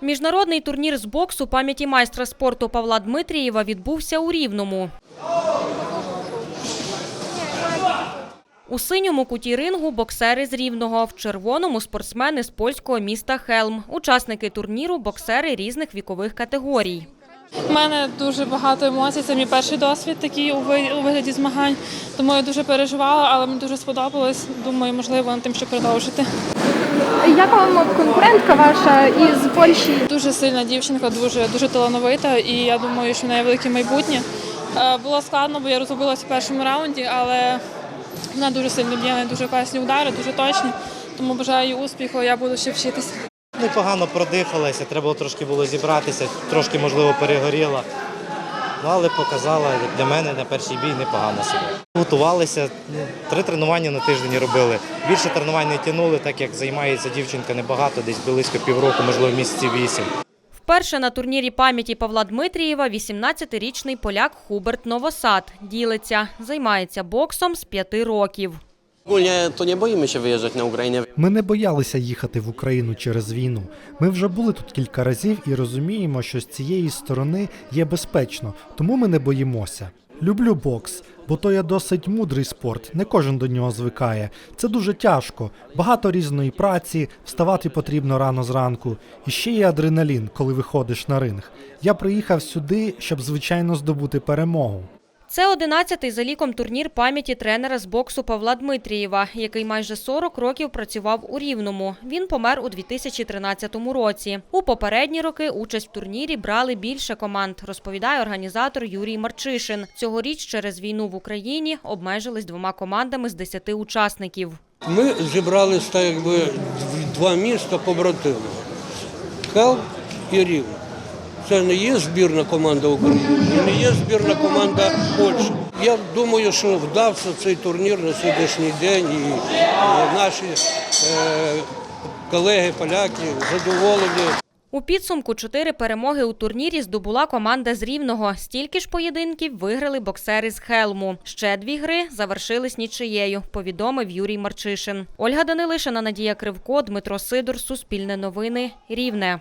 Міжнародний турнір з боксу пам'яті майстра спорту Павла Дмитрієва відбувся у Рівному. У синьому куті рингу боксери з Рівного, в червоному спортсмени з польського міста Хелм. Учасники турніру боксери різних вікових категорій. У мене дуже багато емоцій. Це мій перший досвід такий у вигляді змагань. Тому я дуже переживала, але мені дуже сподобалось. Думаю, можливо, над тим, що продовжити. Вам от конкурентка ваша із Польщі? Дуже сильна дівчинка, дуже дуже талановита, і я думаю, що в неї велике майбутнє. Е, Було складно, бо я розгубилася в першому раунді, але вона дуже сильно б'є, дуже класні удари, дуже точні. Тому бажаю їй успіху, я буду ще вчитися. Непогано продихалася, треба було трошки було зібратися, трошки, можливо, перегоріла. Але показала для мене на перший бій непогано себе. Готувалися, ну, три тренування на тиждень робили. Більше тренувань не тягнули, так як займається дівчинка небагато, десь близько півроку, можливо, місяців вісім. Вперше на турнірі пам'яті Павла Дмитрієва 18-річний поляк Хуберт Новосад. Ділиться, займається боксом з п'яти років. Ogólnie to nie boimy się wyjeżdżać na. Ми не боялися їхати в Україну через війну. Ми вже були тут кілька разів і розуміємо, що з цієї сторони є безпечно, тому ми не боїмося. Люблю бокс, бо то є досить мудрий спорт. Не кожен до нього звикає. Це дуже тяжко, багато різної праці, вставати потрібно рано зранку. І ще є адреналін, коли виходиш на ринг. Я приїхав сюди, щоб звичайно здобути перемогу. Це 11-й за ліком турнір пам'яті тренера з боксу Павла Дмитрієва, який майже 40 років працював у Рівному. Він помер у 2013 році. У попередні роки участь в турнірі брали більше команд, розповідає організатор Юрій Марчишин. Цьогоріч через війну в Україні обмежились двома командами з 10 учасників. Ми зібралися так якби два міста побратими Хел і Рівне. Це не є збірна команда України, не є збірна команда Польщі. Я думаю, що вдався цей турнір на сьогоднішній день, і наші е, колеги, поляки задоволені. У підсумку чотири перемоги у турнірі здобула команда з Рівного. Стільки ж поєдинків виграли боксери з Хелму. Ще дві гри завершились нічиєю, повідомив Юрій Марчишин. Ольга Данилишина, Надія Кривко, Дмитро Сидор, Суспільне новини, Рівне.